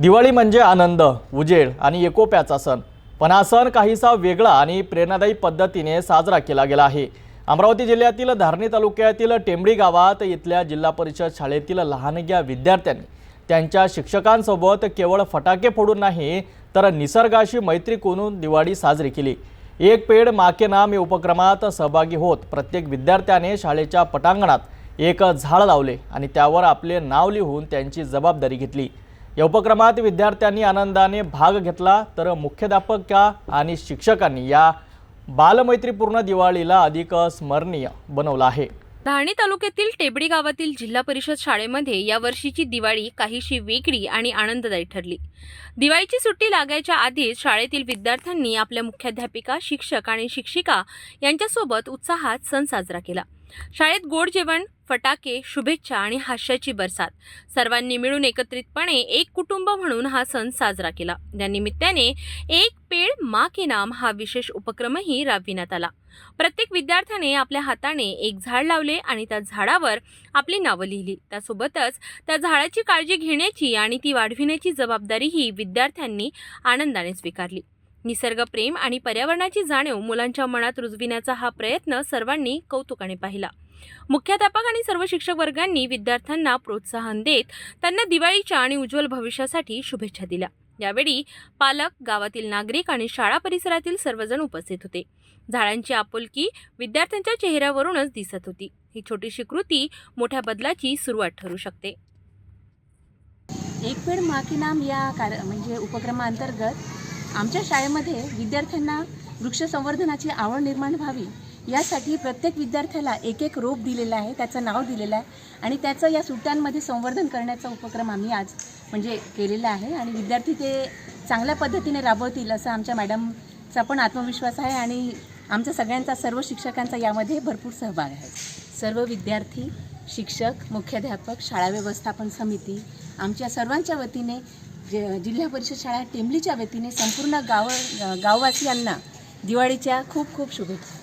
दिवाळी म्हणजे आनंद उजेड आणि एकोप्याचा सण. पण हा सण काहीसा वेगळा आणि प्रेरणादायी पद्धतीने साजरा केला गेला आहे. अमरावती जिल्ह्यातील धारणी तालुक्यातील टेंबडी गावात इथल्या जिल्हा परिषद शाळेतील लहानग्या विद्यार्थ्यांनी त्यांच्या शिक्षकांसोबत केवळ फटाके फोडून नाही तर निसर्गाशी मैत्री करून दिवाळी साजरी केली. एक पेड माके नाम या उपक्रमात सहभागी होत प्रत्येक विद्यार्थ्याने शाळेच्या पटांगणात एक झाड लावले आणि त्यावर आपले नाव लिहून त्यांची जबाबदारी घेतली. या उपक्रमात विद्यार्थ्यांनी आनंदाने भाग घेतला तर मुख्याध्यापका आणि शिक्षकांनी या बालमैत्रीपूर्ण दिवाळीला अधिक स्मरणीय बनवलं आहे. धारणी तालुक्यातील टेबडी गावातील जिल्हा परिषद शाळेमध्ये या वर्षीची दिवाळी काहीशी वेगळी आणि आनंददायी ठरली. दिवाळीची सुट्टी लागायच्या आधीच शाळेतील विद्यार्थ्यांनी आपल्या मुख्याध्यापिका शिक्षक आणि शिक्षिका यांच्यासोबत उत्साहात सण साजरा केला. शाळेत गोड जेवण फटाके शुभेच्छा आणि हास्याची बरसात. सर्वांनी मिळून एकत्रितपणे एक कुटुंब म्हणून हा सण साजरा केला. या निमित्ताने एक पेड मा के नाम हा विशेष उपक्रमही राबविण्यात आला. प्रत्येक विद्यार्थ्याने आपल्या हाताने एक झाड लावले आणि त्या झाडावर आपली नावं लिहिली. त्यासोबतच त्या झाडाची काळजी घेण्याची आणि ती वाढविण्याची जबाबदारीही विद्यार्थ्यांनी आनंदाने स्वीकारली. निसर्गप्रेम आणि पर्यावरणाची जाणीव मुलांच्या मनात रुजविण्याचा हा प्रयत्न सर्वांनी कौतुकाने पाहिला. मुख्याध्यापक आणि सर्व शिक्षक वर्गांनी विद्यार्थ्यांना प्रोत्साहन देत त्यांना दिवाळीच्या आणि उज्ज्वल भविष्यासाठी शुभेच्छा दिल्या. यावेळी पालक गावातील नागरिक आणि शाळा परिसरातील सर्वजण उपस्थित होते. झाडांची आपुलकी विद्यार्थ्यांच्या चेहऱ्यावरूनच दिसत होती. ही छोटीशी कृती मोठ्या बदलाची सुरुवात ठरू शकते. एक पेड माकी नाम या कार म्हणजे उपक्रमाअंतर्गत आमच्या शाळेमध्ये विद्यार्थ्यांना वृक्ष संवर्धनाची आवड निर्माण व्हावी. यासाठी प्रत्येक विद्यार्थ्याला एक एक रोप दिलेला आहे त्याचं नाव दिलेलं आहे आणि त्याचं या सुट्ट्यांमध्ये संवर्धन करण्याचा उपक्रम आम्ही आज म्हणजे केलेला आहे आणि विद्यार्थी ते चांगल्या पद्धतीने राबवतील असं आमच्या मॅडमचा पण आत्मविश्वास आहे आणि आमच्या सगळ्यांचा सर्व शिक्षकांचा यामध्ये भरपूर सहभाग आहे. सर्व विद्यार्थी शिक्षक मुख्याध्यापक शाळा व्यवस्थापन समिती आमच्या सर्वांच्या वतीने जे जिल्हा परिषद शाळा टेंबलीच्या वतीने संपूर्ण गाव गाववासियांना दिवाळीच्या खूप खूप शुभेच्छा.